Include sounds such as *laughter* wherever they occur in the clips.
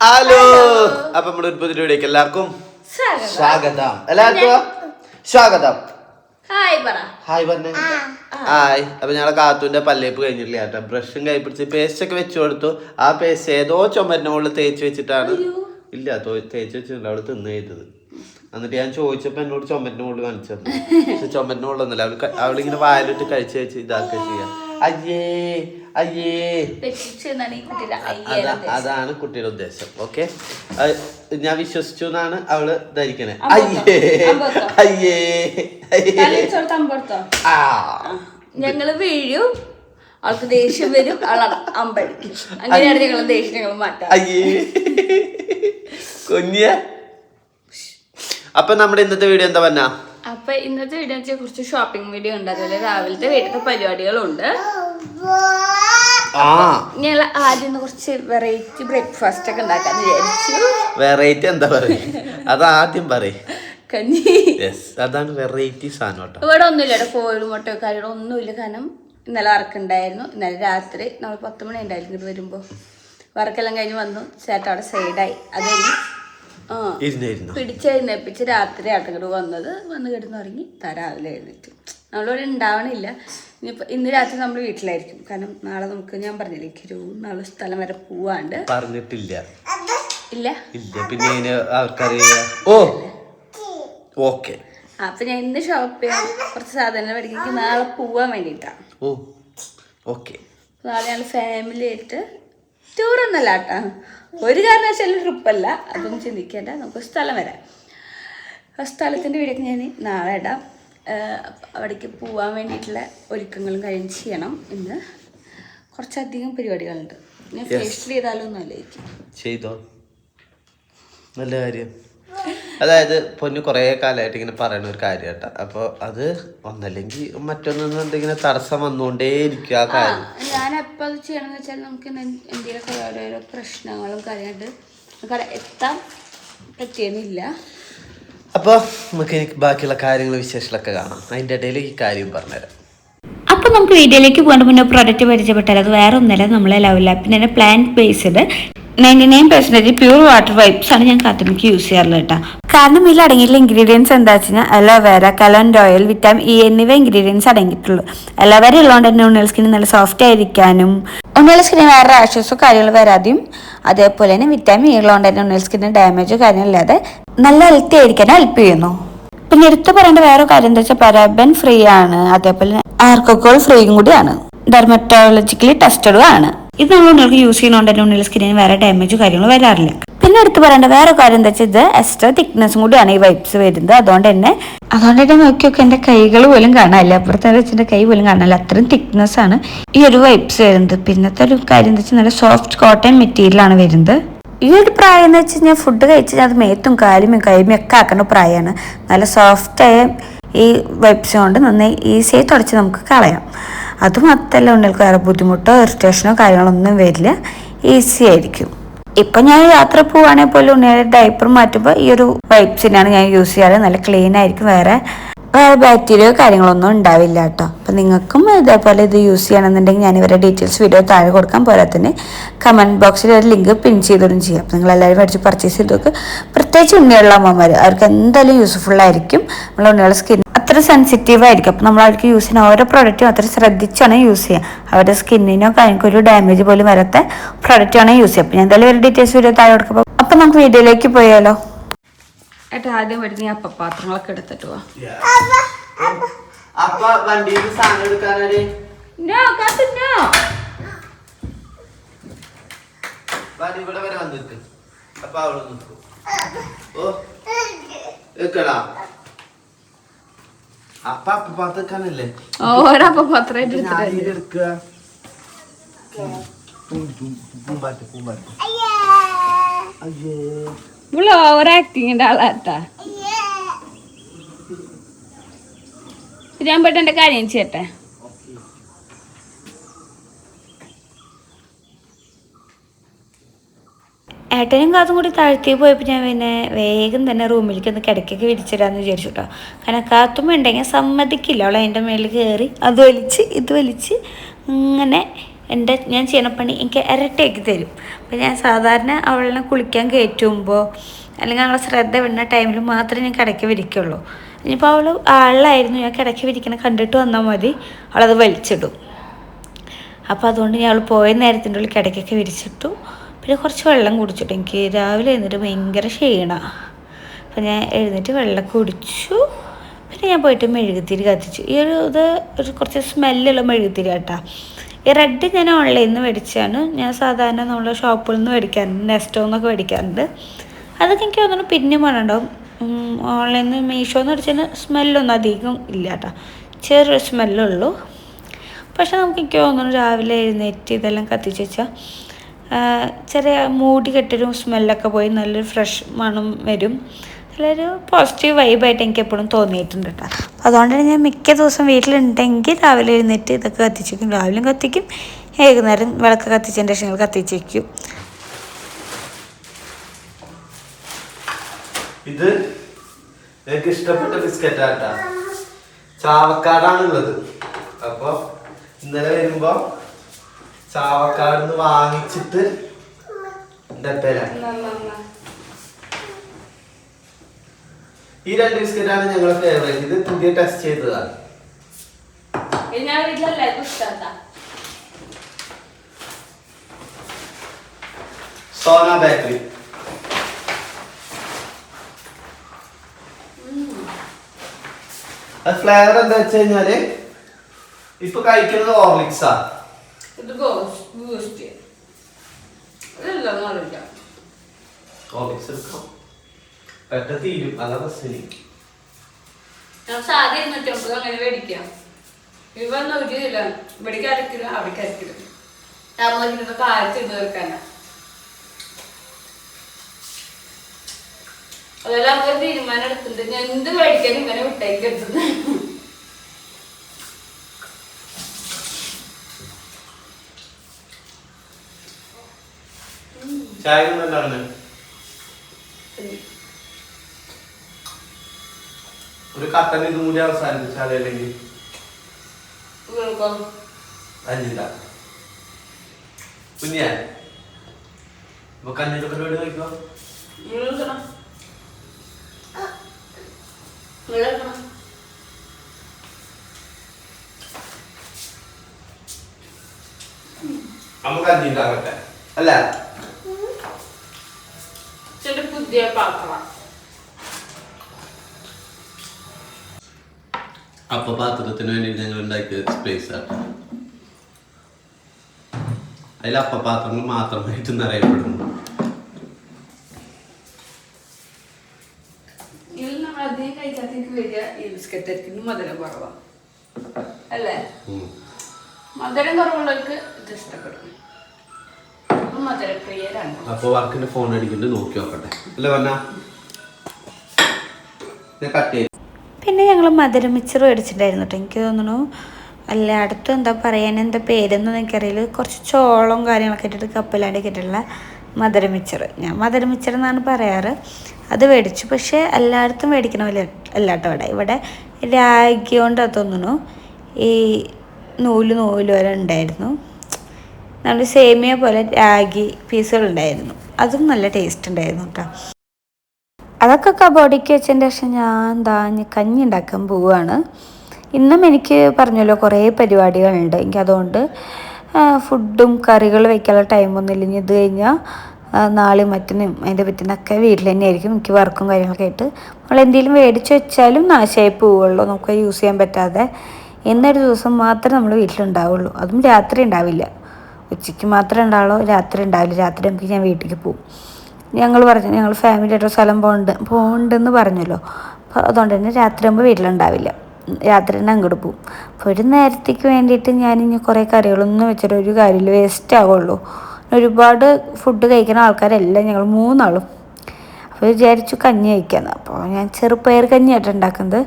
Hello. അപ്പൊ നമ്മുടെ ഒരു പുതിയ വീഡിയോക്ക് എല്ലാവർക്കും സ്വാഗതം. എല്ലാവർക്കും സ്വാഗതം. ഹായ് പറ. ഹായ് പറഞ്ഞേ. ഹായ്. അപ്പൊ ഞങ്ങളെ കാത്തുവിന്റെ പല്ലേപ്പ് കഴിഞ്ഞിട്ടില്ല കേട്ടോ. ബ്രഷും കൈ പിടിച്ച് പേസ്റ്റ് ഒക്കെ വെച്ചു കൊടുത്തു. ആ പേസ്റ്റ് ഏതോ ചുമരിന്റെ മുകളിൽ തേച്ച് വെച്ചിട്ടാണ്. ഇല്ല തേച്ച് വെച്ചിട്ടുണ്ട്. അവൾ തിന്ന് ചെയ്തത്. എന്നിട്ട് ഞാൻ ചോദിച്ചപ്പോ എന്നോട് ചുമരിന്റെ മുകളിൽ കാണിച്ചു പക്ഷെ ചുമരിന്റെ മുകളിലൊന്നുമില്ല. അവൾ അവളിങ്ങനെ വായലിട്ട് കഴിച്ച് കഴിച്ച് ഇതാക്കുക ചെയ്യാം. അയ്യേ. അയ്യേ. അതാണ് കുട്ടിയുടെ ഉദ്ദേശം. ഓക്കെ? ഞാൻ വിശ്വസിച്ചു എന്നാണ് അവൾ ധരിക്കണേ. അയ്യേ? അയ്യേ. ആ. ഞങ്ങൾ വീഴും. അവൾക്ക് ദേഷ്യം വരും. അവൾ അമ്പഴിക്കും അങ്ങനെയാണ് ഞങ്ങൾ ദേഷ്യം ഞങ്ങൾ മാറ്റാം അയ്യേ. കുഞ്ഞ. അപ്പൊ നമ്മുടെ ഇന്നത്തെ വീഡിയോ എന്താ പറഞ്ഞ അപ്പൊ ഇന്നത്തെ വീഡിയോ കുറച്ച് ഷോപ്പിംഗ് വീഡിയോ ഉണ്ട്. അതുപോലെ രാവിലത്തെ വീട്ടിലത്തെ പരിപാടികളുണ്ട്. ഞങ്ങൾ ആദ്യം കുറച്ച് വെറൈറ്റി ബ്രേക്ക്ഫാസ്റ്റ് ഒക്കെ ഉണ്ടാക്കാൻ വിചാരിച്ചു. വെറൈറ്റി എന്താ പറയുക അത് ആദ്യം പറയും. കഞ്ഞി. അതാണ് വെറൈറ്റി സാധനം ഇവിടെ ഒന്നുമില്ല ഇവിടെ കോഴി മുട്ട കാര്യങ്ങളും ഒന്നുമില്ല കാരണം ഇന്നലെ വറക്കുണ്ടായിരുന്നു ഇന്നലെ രാത്രി നമ്മൾ പത്ത് മണി ഉണ്ടായിരുന്നു വരുമ്പോ. വരുമ്പോൾ വറക്കെല്ലാം കഴിഞ്ഞ് വന്നു. ചേട്ടൻ അവിടെ സൈഡായി അത് കഴിഞ്ഞ് പിടിച്ചെഴുന്നേപ്പിച്ച് രാത്രി ആട്ടങ്ങോട് വന്നത്. വന്ന് കിടന്ന് ഉറങ്ങി ത രാവിലെ എഴുന്നേറ്റ്. നമ്മളിവിടെ ഉണ്ടാവണില്ല. ഇനിയിപ്പോൾ ഇന്ന് രാത്രി നമ്മൾ വീട്ടിലായിരിക്കും. കാരണം നാളെ നമുക്ക് ഞാൻ പറഞ്ഞില്ലേ ഒരു നാളെ സ്ഥലം വരെ പോവാണ്ട്. പറഞ്ഞിട്ടില്ല. ഇല്ല? ഇല്ല പിന്നെ ഇതിന് ഓ! ഓക്കെ. അപ്പൊ ഞാൻ ഇന്ന് ഷോപ്പ് ചെയ്യാൻ കുറച്ച് സാധനങ്ങൾ പഠിക്കും നാളെ പോവാൻ വേണ്ടിയിട്ടാണ് ഓ ഓക്കെ. നാളെ ഞങ്ങൾ ഫാമിലി ആയിട്ട് ടൂറൊന്നല്ല കേട്ടാ. ഒരു കാരണവശാലും ട്രിപ്പല്ല അതൊന്നും ചിന്തിക്കേണ്ട. നമുക്ക് സ്ഥലം വരാം. ആ സ്ഥലത്തിന്റെ വീടൊക്കെ ഞാൻ നാളെ ഇടാം. അവിടേക്ക് പോകാൻ വേണ്ടിയിട്ടുള്ള ഒരുക്കങ്ങളും കഴിഞ്ഞ് ചെയ്യണം ഇന്ന്. കുറച്ചധികം പരിപാടികളുണ്ട്. ഞാൻ ഫേഷ്യൽ ചെയ്തോ? നല്ല കാര്യം. അതായത് പൊന്നു കുറേ കാലമായിട്ട് ഇങ്ങനെ പറയുന്ന ഒരു കാര്യം കേട്ടോ അപ്പോൾ അത് ഒന്നല്ലെങ്കിൽ മറ്റൊന്നും എന്തെങ്കിലും തടസ്സം വന്നുകൊണ്ടേ ഇരിക്കും ആ കാര്യം. ഞാൻ എപ്പോൾ അത് ചെയ്യണമെന്ന് വെച്ചാൽ നമുക്ക് എന്തെങ്കിലുമൊക്കെ ഓരോരോ പ്രശ്നങ്ങളും കാര്യമായിട്ട് നമുക്ക് എത്താൻ പറ്റിയെന്നില്ല. അപ്പോൾ നമുക്ക് എനിക്ക് ബാക്കിയുള്ള കാര്യങ്ങൾ വിശേഷങ്ങളൊക്കെ കാണാം. അതിന്റെ ഇടയിൽ ഈ കാര്യം പറഞ്ഞുതരാം. അപ്പോൾ നമുക്ക് വീഡിയോയിലേക്ക് പോകേണ്ട മുന്നേ പ്രൊഡക്റ്റ് പരിചയപ്പെട്ടാൽ അത് വേറെ ഒന്നല്ല നമ്മളെ ലവ് ലാപ്പിന്റെ plant based ninety nine percentage pure water wipes ആണ് ഞാൻ കാത്തമിക്ക് യൂസ് ചെയ്യാറുള്ളത് കേട്ടോ. കാരണം ഇതിൽ അടങ്ങിയിട്ടുള്ള ഇൻഗ്രീഡിയൻസ് എന്താ വെച്ച് കഴിഞ്ഞാൽ അലോവേര കലോൻഡ് ഓയിൽ വിറ്റാമിൻ ഇ എന്നിവ ഇൻഗ്രീഡിയൻസ് അടങ്ങിയിട്ടുള്ളൂ അലോവേര ഉള്ളതുകൊണ്ട് തന്നെ ഉണ്ണികൾ സ്കിൻ നല്ല സോഫ്റ്റ് ആയിരിക്കാനും ഉണ്ണികൾ സ്കിന്നിന് വേറെ റാഷസോ കാര്യങ്ങൾ വരാതെയും അതേപോലെ തന്നെ വിറ്റാമിൻ ഇ ഉള്ളതുകൊണ്ട് തന്നെ ഉണ്ണികൾ സ്കിന്നിന് ഡാമേജോ കാര്യങ്ങളില്ലാതെ നല്ല ഹെൽത്തി ആയിരിക്കാൻ ഹെൽപ്പ് ചെയ്യുന്നു. പിന്നെ എടുത്തു പറയേണ്ട വേറെ കാര്യം എന്താ വെച്ചാൽ പരാബൻ ഫ്രീ ആണ്. അതേപോലെ ആർക്കോൾ ഫ്രീയും കൂടിയാണ്. ഡെർമറ്റോളജിക്കലി ടെസ്റ്റഡും ആണ്. ഇത് നമ്മൾ ഉണ്ണികൾക്ക് യൂസ് ചെയ്യുന്നതുകൊണ്ട് തന്നെ ഉണ്ണിയുടെ സ്കിന്നിന് വേറെ ഡാമേജ് കാര്യങ്ങളോ വരാറില്ല. പിന്നെ എടുത്തു പറയേണ്ട വേറെ കാര്യം എന്താ വെച്ചാൽ ഇത് എക്സ്ട്രാ തിക്നെസ്സും കൂടിയാണ് ഈ വൈപ്സ് വരുന്നത്. അതുകൊണ്ട് തന്നെ അതുകൊണ്ട് തന്നെ നോക്കിയൊക്കെ എന്റെ കൈകൾ പോലും കാണാനില്ല. അപ്പുറത്തെ വെച്ചിട്ട് കൈ പോലും കാണാനില്ല. അത്രയും തിക്നെസ് ആണ് ഈ ഒരു വൈപ്സ് വരുന്നത്. പിന്നത്തെ ഒരു കാര്യം എന്താ വെച്ചാൽ നല്ല സോഫ്റ്റ് കോട്ടൺ മെറ്റീരിയലാണ് വരുന്നത്. ഈ ഒരു പ്രായം എന്ന് വെച്ച് കഴിഞ്ഞാൽ ഫുഡ് കഴിച്ച് അത് മേത്തും കാലും കൈമയും ഒക്കെ ആക്കുന്ന പ്രായമാണ് നല്ല സോഫ്റ്റായ ഈ വൈപ്സ് കൊണ്ട് നന്നായി ഈസിയായി തുടച്ച് നമുക്ക് കളയാം. അത് മാത്രമല്ല ഉണ്ടെങ്കിൽ വേറെ ബുദ്ധിമുട്ടോ ഇറിറ്റേഷനോ കാര്യങ്ങളൊന്നും വരില്ല. ഈസി ആയിരിക്കും. ഇപ്പം ഞാൻ യാത്ര പോവുകയാണെങ്കിൽ പോലും ഉണ്ണിയുടെ ഡൈപ്പർ മാറ്റുമ്പോൾ ഈ ഒരു വൈപ്സിനാണ് ഞാൻ യൂസ് ചെയ്യാറ്. നല്ല ക്ലീൻ ആയിരിക്കും. വേറെ വേറെ ബാക്ടീരിയയോ കാര്യങ്ങളൊന്നും ഉണ്ടാവില്ല കേട്ടോ. അപ്പം നിങ്ങൾക്കും ഇതേപോലെ ഇത് യൂസ് ചെയ്യണമെന്നുണ്ടെങ്കിൽ ഞാൻ ഇവരുടെ ഡീറ്റെയിൽസ് വീഡിയോ താഴെ കൊടുക്കാൻ പോലെ തന്നെ കമന്റ് ബോക്സിൽ ഒരു ലിങ്ക് പിൻ ചെയ്തിടും ചെയ്യാം. അപ്പം നിങ്ങൾ എല്ലാവരും മേടിച്ച് പർച്ചേസ് ചെയ്ത് നോക്ക്. പ്രത്യേകിച്ച് ഉണ്ണിയുള്ള അമ്മമാർ അവർക്ക് എന്തായാലും യൂസ്ഫുൾ ആയിരിക്കും നമ്മളെ ഉണ്ണിയുള്ള സ്കിൻ അത്ര സെൻസിറ്റീവ് ആയിരിക്കും. അപ്പം നമ്മൾ അവർക്ക് യൂസ് ചെയ്യുന്ന ഓരോ പ്രോഡക്റ്റും അത്ര ശ്രദ്ധിച്ചാണ് യൂസ് ചെയ്യുക അവരുടെ സ്കിന്നിനോ കാര്യങ്ങൾക്ക് ഒരു ഡാമേജ് പോലും വരാത്ത പ്രോഡക്റ്റാണ് യൂസ് ചെയ്യുക അപ്പം ഞാൻ എന്തായാലും ഒരു ഡീറ്റെയിൽസ് വീഡിയോ താഴെ കൊടുക്കുമ്പോൾ അപ്പം നമുക്ക് വീഡിയോയിലേക്ക് പോയാലോ? ഏട്ടാ ആദ്യം വരുന്ന ഈ അപ്പപാത്രങ്ങളൊക്കെ എടുത്തിട്ട് പോവാ അപ്പ വണ്ടിയിൽ സാധനം എടുക്കാനാണ് നോ കാത്തു നോ ഇവിടെ വരെ വന്നിട്ട് അപ്പൊ അവിടെ നിൽക്കും ഓ അപ്പ അപ്പ ഓരോ അപ്പപാത്രമായിട്ട് എടുത്തിട്ട് എടുക്കുക പൂമ്പാറ്റ പൂമ്പാറ്റ അയ്യേ ഇവൾ ഓവർ ആക്ടിങ്ങിന്റെ ഞാൻ പോയിട്ട് എന്റെ കാര്യം ചെയ്യട്ടെ ഏട്ടനും കാതും കൂടി താഴ്ത്തി പോയപ്പോൾ ഞാൻ പിന്നെ വേഗം തന്നെ റൂമിലേക്ക് ഒന്ന് കിടക്കൊക്കെ വിരിച്ചിടാന്ന് വിചാരിച്ചു കേട്ടോ കാരണം കാത്തും ഉണ്ടെങ്കിൽ സമ്മതിക്കില്ല. അവൾ അതിന്റെ മേളിൽ കയറി അത് വലിച്ച് ഇത് വലിച്ച് അങ്ങനെ എന്റെ ഞാൻ ചെയ്യണ പണി എനിക്ക് ഇരട്ടിയാക്കി തരും. അപ്പോൾ ഞാൻ സാധാരണ അവളെ കുളിക്കാൻ കയറ്റുമ്പോൾ അല്ലെങ്കിൽ അവളെ ശ്രദ്ധ വിടുന്ന ടൈമിൽ മാത്രമേ ഞാൻ കിടക്കി വിരിക്കുള്ളൂ. ഇനിയിപ്പോൾ അവൾ ആളിലായിരുന്നു ഞാൻ കിടക്കി വിരിക്കണ കണ്ടിട്ട് വന്നാൽ മതി. അവളത് വലിച്ചിടും. അപ്പോൾ അതുകൊണ്ട് ഞാൻ അവൾ പോയ നേരത്തിന്റെ ഉള്ളിൽ കിടക്കൊക്കെ വിരിച്ചിട്ടു. പിന്നെ കുറച്ച് വെള്ളം കുടിച്ചിട്ടു. എനിക്ക് രാവിലെ എഴുന്നേറ്റ് ഭയങ്കര ക്ഷീണമാണ് അപ്പം ഞാൻ എഴുന്നേറ്റ് വെള്ളം കുടിച്ചു. പിന്നെ ഞാൻ പോയിട്ട് മെഴുകുതിരി കത്തിച്ചു. ഈ ഒരു ഇത് ഒരു കുറച്ച് സ്മെല്ലുള്ള മെഴുകുതിരി കേട്ടാ ഈ റെഡ് ഞാൻ ഓൺലൈനിൽ നിന്ന് മേടിച്ചാണ് ഞാൻ സാധാരണ നമ്മൾ ഷോപ്പിൽ നിന്ന് മേടിക്കാറുണ്ട്. നെസ്റ്റോ എന്നൊക്കെ മേടിക്കാറുണ്ട്. അതൊക്കെ എനിക്ക് തോന്നുന്നു പിന്നെ വേണുണ്ടാവും. ഓൺലൈനിൽ നിന്ന് മീഷോ എന്ന് വെച്ചാൽ സ്മെല്ലൊന്നും അധികം ഇല്ല കേട്ടോ. ചെറിയൊരു സ്മെല്ലുള്ളൂ പക്ഷെ നമുക്ക് എനിക്ക് തോന്നുന്നു രാവിലെ എഴുന്നേറ്റ് ഇതെല്ലാം കത്തിച്ച് വെച്ചാൽ ചെറിയ മൂടി കെട്ടൊരു സ്മെല്ലൊക്കെ പോയി നല്ലൊരു ഫ്രഷ് മണം വരും. നല്ലൊരു പോസിറ്റീവ് വൈബായിട്ട് എനിക്ക് എപ്പോഴും തോന്നിയിട്ടുണ്ട് കേട്ടോ അപ്പോൾ തന്നെ ഞാൻ മിക്ക ദിവസം വീട്ടിലുണ്ടെങ്കിൽ രാവിലെ എഴുന്നേറ്റ് ഇതൊക്കെ കത്തിച്ച് വയ്ക്കും രാവിലെയും കത്തിക്കും വൈകുന്നേരം വിളക്ക് കത്തിച്ചതിന്റെ ശേഷം കത്തിച്ച് വയ്ക്കും ഇത് എനിക്ക് ഇഷ്ടപ്പെട്ട ബിസ്ക്കറ്റ് ആട്ടാ ചാവക്കാടാണുള്ളത്. അപ്പോൾ ഇന്നലെ വരുമ്പോ ചാവക്കാട് നിന്ന് വാങ്ങിച്ചിട്ട് ഡപ്പേല ഈ രണ്ട് ബിസ്ക്കറ്റാണ് ഞങ്ങളെ ഫേവറേറ്റ് ഇത് പുതിയ ടെസ്റ്റ് ചെയ്തതാണ്. ഞാൻ വീട്ടിലെല്ലാവർക്കും ഇഷ്ടമാ സോന ബേക്കറി. അത് ഫ്ലേവർ എന്താ വെച്ച് കഴിഞ്ഞാൽ ഇപ്പൊ കഴിക്കുന്നത് ഓർലിക്സാ. ഓർലിക്സ് എടുക്കാം. പെട്ടെന്ന് തീരും അതാ പ്രശ്നം ഇരുന്നൂറ്റമ്പത് അങ്ങനെ മേടിക്കാം. ഇവ നൂറ്റിയില്ല ഇവിടേക്ക് അരക്കില്ല അവിടേക്ക് അരക്കില്ല നമ്മളിങ്ങനെ കാഴ്ച തീർക്കാനാ അതെല്ലാം നമുക്ക് തീരുമാനം എടുത്തിട്ടുണ്ട് ഞാൻ എന്ത് മേടിക്കാനും ഇങ്ങനെ വിട്ടേക്ക് എടുത്തത് ചായ എന്താണ് ഒരു കട്ടൻ ഇതും കൂടി അവസാനിപ്പിച്ചാലേ അല്ലെങ്കിൽ? അഞ്ചില്ല. കുഞ്ഞാ ഇപ്പൊ കഞ്ഞിട്ട് പരിപാടി നോക്കോ ഇവരെടുക്കണം ഇവരെടുക്കണം നമുക്ക് അഞ്ചിണ്ടാകട്ടെ അല്ല. പുതിയ പാത്രം. അപ്പൊ പാത്രത്തിന് വേണ്ടി ഞങ്ങൾ ഉണ്ടാക്കിയ സ്പേസ് ആണ് അതിൽ അപ്പപാത്രങ്ങൾ മാത്രമായിട്ട് നിറയപ്പെടുന്നു ഇതിൽ നമ്മൾ അധികം കഴിക്കാത്തേക്ക് വരിക ഈ ബിസ്ക്കറ്റ് ആയിരിക്കും. മധുരം കുറവാണ് അല്ലേ? ഉം. മധുരം കുറവുള്ളവർക്ക് ഇത് ഇഷ്ടപ്പെടും. അപ്പം അപ്പൊ വർക്കിന്റെ ഫോൺ അടിക്കുന്നുണ്ട് നോക്കി നോക്കട്ടെ. അല്ലേ പറഞ്ഞ ഞാൻ കട്ട് ചെയ്തു പിന്നെ ഞങ്ങൾ മധുരം മിച്ചർ മേടിച്ചിട്ടുണ്ടായിരുന്നു കേട്ടോ എനിക്ക് തോന്നുന്നു എല്ലായിടത്തും എന്താ പറയാൻ എന്താ പേരെന്നൊന്നും എനിക്കറിയില്ല. കുറച്ച് ചോളം കാര്യങ്ങളൊക്കെ ഇട്ടിട്ട് കപ്പലാണ്ടി ഇട്ടിട്ടുള്ള മധുര മിച്ചർ. ഞാൻ മധുര മിച്ചർ എന്നാണ് പറയാറ്. അത് മേടിച്ചു. പക്ഷേ എല്ലായിടത്തും മേടിക്കണ പോലെ അല്ല കേട്ടോ ഇവിടെ. ഇവിടെ രാഗി കൊണ്ട് തോന്നുന്നു. ഈ നൂൽ നൂൽ വരെ ഉണ്ടായിരുന്നു. നമ്മൾ സേമിയ പോലെ രാഗി പീസുകൾ ഉണ്ടായിരുന്നു അതും നല്ല ടേസ്റ്റ് ഉണ്ടായിരുന്നു കേട്ടോ അതൊക്കെ കബോഡിക്ക് വെച്ചതിന്റെ ശേഷം ഞാൻ എന്താ കഞ്ഞി ഉണ്ടാക്കാൻ പോവുകയാണ്. ഇന്നും എനിക്ക് പറഞ്ഞല്ലോ കുറേ പരിപാടികളുണ്ട്. എനിക്ക് അതുകൊണ്ട് ഫുഡും കറികൾ വയ്ക്കാനുള്ള ടൈമൊന്നുമില്ല ഇനി ഇത് കഴിഞ്ഞാൽ നാളെ മറ്റന്നും അതിന്റെ പറ്റുന്നൊക്കെ വീട്ടിൽ തന്നെ ആയിരിക്കും. എനിക്ക് വർക്കും കാര്യങ്ങളൊക്കെ ആയിട്ട്. നമ്മൾ എന്തെങ്കിലും മേടിച്ച് വെച്ചാലും നാശമായി പോവുള്ളൂ നമുക്ക് യൂസ് ചെയ്യാൻ പറ്റാതെ എന്നൊരു ദിവസം മാത്രമേ നമ്മൾ വീട്ടിലുണ്ടാവുള്ളൂ. അതും രാത്രി ഉണ്ടാവില്ല. ഉച്ചയ്ക്ക് മാത്രമേ ഉണ്ടാവുള്ളൂ രാത്രി ഉണ്ടാവില്ല. രാത്രി നമുക്ക് ഞാൻ വീട്ടിലേക്ക് പോകും. ഞങ്ങൾ പറഞ്ഞു ഞങ്ങൾ ഫാമിലി ആയിട്ട് ഒരു സ്ഥലം പോകുന്നുണ്ട് പോകണ്ടെന്ന് പറഞ്ഞല്ലോ. അപ്പോൾ അതുകൊണ്ട് തന്നെ രാത്രി ആകുമ്പോൾ വീട്ടിലുണ്ടാവില്ല. രാത്രി തന്നെ അങ്ങോട്ട് പോകും അപ്പോൾ ഒരു നേരത്തേക്ക് വേണ്ടിയിട്ട് ഞാൻ ഇനി കുറേ കറികളൊന്നും വെച്ചിട്ട് ഒരു കാര്യമില്ല. വേസ്റ്റ് ആവുള്ളൂ. ഒരുപാട് ഫുഡ് കഴിക്കുന്ന ആൾക്കാരല്ല ഞങ്ങൾ മൂന്നാളും. അപ്പോൾ വിചാരിച്ചു കഞ്ഞി കഴിക്കാമെന്ന് അപ്പോൾ ഞാൻ ചെറുപ്പയർ കഞ്ഞിയായിട്ട് ഉണ്ടാക്കുന്നത്.